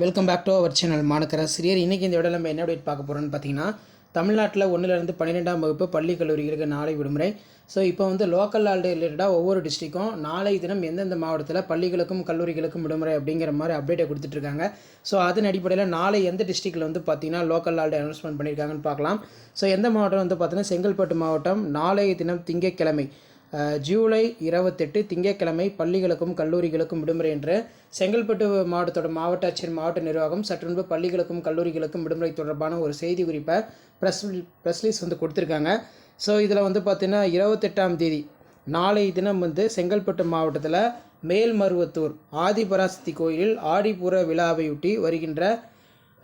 Welcome back to our channel மாணக்கராசிரியர் இன்றைக்கி இந்த விட நம்ம என்ன அப்டேட் பார்க்க போகிறோம்னு பார்த்தீங்கன்னா தமிழ்நாட்டில் ஒன்றிலிருந்து பன்னிரெண்டாம் வகுப்பு பள்ளி கல்லூரிகளுக்கு நாளை விடுமுறை. ஸோ இப்போ வந்து லோக்கல் ஹாலிடே ரிலேட்டடாக ஒவ்வொரு டிஸ்ட்ரிக்கும் நாளை தினம் எந்தெந்த மாவட்டத்தில் பள்ளிகளுக்கும் கல்லூரிகளுக்கும் விடுமுறை அப்படிங்கிற மாதிரி அப்டேட்டை கொடுத்துட்ருக்காங்க ஸோ அதன் அடிப்படையில் நாளை எந்த டிஸ்ட்ரிக்டில் வந்து பார்த்தீங்கன்னா லோக்கல் ஹாலிடே அனௌன்ஸ்மெண்ட் பண்ணியிருக்காங்கன்னு பார்க்கலாம். ஸோ எந்த மாவட்டம் வந்து பார்த்தீங்கன்னா செங்கல்பட்டு மாவட்டம் நாளைய தினம் திங்கட்கிழமை. ஜூலை இருபத்தெட்டு திங்கட்கிழமை பள்ளிகளுக்கும் கல்லூரிகளுக்கும் விடுமுறை என்று செங்கல்பட்டு மாவட்டத்தோட மாவட்ட ஆட்சியர் மாவட்ட நிர்வாகம் சற்று முன்பு பள்ளிகளுக்கும் கல்லூரிகளுக்கும் விடுமுறை தொடர்பான ஒரு செய்தி குறிப்பை ப்ரெஸ் ப்ரெஸ்லீஸ் வந்து கொடுத்துருக்காங்க. ஸோ இதில் வந்து பார்த்திங்கன்னா இருபத்தெட்டாம் தேதி நாளை தினம் வந்து செங்கல்பட்டு மாவட்டத்தில் மேல்மருவத்தூர் ஆதிபராசக்தி கோயிலில் ஆடிப்புற விழாவையொட்டி வருகின்ற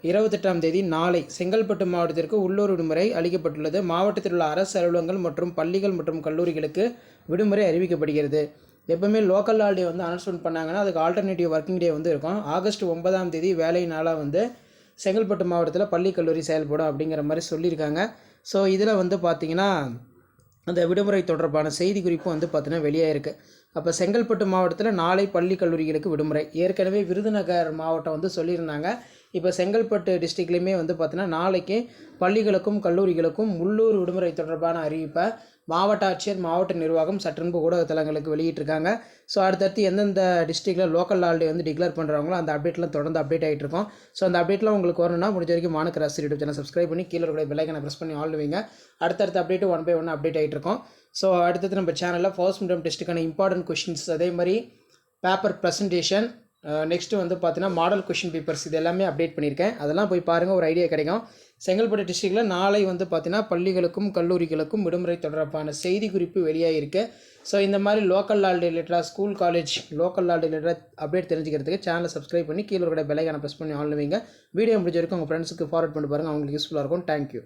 இருபத்தெட்டாம் தேதி நாளை செங்கல்பட்டு மாவட்டத்திற்கு உள்ளூர் விடுமுறை அளிக்கப்பட்டுள்ளது. மாவட்டத்தில் உள்ள அரசு அலுவலகங்கள் மற்றும் பள்ளிகள் மற்றும் கல்லூரிகளுக்கு விடுமுறை அறிவிக்கப்படுகிறது. எப்பவுமே லோக்கல் ஹாலிடே வந்து அனௌன்ஸ்மெண்ட் பண்ணாங்கன்னா அதுக்கு ஆல்டர்னேட்டிவ் ஒர்க்கிங் டே வந்து இருக்கும். ஆகஸ்ட் ஒன்பதாம் தேதி வேலை நாளாக வந்து செங்கல்பட்டு மாவட்டத்தில் பள்ளி கல்லூரி செயல்படும் அப்படிங்கிற மாதிரி சொல்லியிருக்காங்க. ஸோ இதில் வந்து பார்த்திங்கன்னா அந்த விடுமுறை தொடர்பான செய்தி குறிப்பு வந்து பார்த்திங்கன்னா வெளியாயிருக்கு. அப்போ செங்கல்பட்டு மாவட்டத்தில் நாளை பள்ளி கல்லூரிகளுக்கு விடுமுறை. ஏற்கனவே விருதுநகர் மாவட்டம் வந்து சொல்லியிருந்தாங்க. இப்போ செங்கல்பட்டு டிஸ்ட்ரிக்ட்லேயுமே வந்து பார்த்தீங்கன்னா நாளைக்கு பள்ளிகளுக்கும் கல்லூரிகளுக்கும் உள்ளூர் விடுமுறை தொடர்பான அறிவிப்பை மாவட்ட ஆட்சியர் மாவட்ட நிர்வாகம் சற்றுன்பு ஊடகத்தலங்களுக்கு வெளியிட்டிருக்காங்க. ஸோ அடுத்தடுத்து எந்தெந்த டிஸ்ட்ரிக்டில் லோக்கல் ஹாலிடே வந்து டிக்ளேர் பண்ணுறாங்களோ அந்த அப்டேட்லாம் தொடர்ந்து அப்டேட் ஆகிட்டு ஸோ அந்த அப்டேட்லாம் உங்களுக்கு வரணும்னா முடிஞ்ச வரைக்கும் மாணக்கர் ஆசிரியர் யூடியூப் சேனல் சப்ஸ்கிரைப் பண்ணி கீழே கூட பெல்லைக்கனை ப்ரெஸ் பண்ணி ஆல் வைங்க. அடுத்தடுத்த update one by one update ஆகிட்டு இருக்கும். ஸோ அடுத்தது நம்ம சேனலில் ஃபர்ஸ்ட் மீடியம் டெஸ்ட்டுக்கான இம்பார்ட்டன்ட் கொஷின்ஸ் அதே மாதிரி பேப்பர் ப்ரெசன்டேஷன் Uh, நெக்ஸ்ட்டு வந்து பார்த்தீங்கன்னா மாடல் கொஷின் பேப்பர்ஸ் இது எல்லாமே அப்டேட் பண்ணியிருக்கேன். அதெல்லாம் போய் பாருங்கள் ஒரு ஐடியா கிடைக்கும். செங்கல்பட்டு டிஸ்ட்ரிக்டில் நாளை வந்து பார்த்தீங்கன்னா பள்ளிகளுக்கும் கல்லூரிகளுக்கும் விடுமுறை தொடர்பான செய்தி குறிப்பு வெளியாகிருக்கு ஸோ இந்த மாதிரி லோக்கல் ஹாலிடே ரிலேட்டடாக ஸ்கூல் காலேஜ் லோக்கல் ஹாலிடே ரிலேட்டடாக அப்டேட் தெரிஞ்சுக்கிறதுக்கு சேனலை சப்ஸ்கிரைப் பண்ணி கீழே இருக்கிற பெலைக்கான ப்ரெஸ் பண்ணி ஆன்லைவிங்க வைங்க. வீடியோ முடிஞ்ச வரைக்கும் உங்கள் ஃப்ரெண்ட்ஸுக்கு ஃபார்வர்ட் பண்ணி பாருங்கள் அவங்களுக்கு யூஸ்ஃபுல்லாக இருக்கும். தேங்க்யூ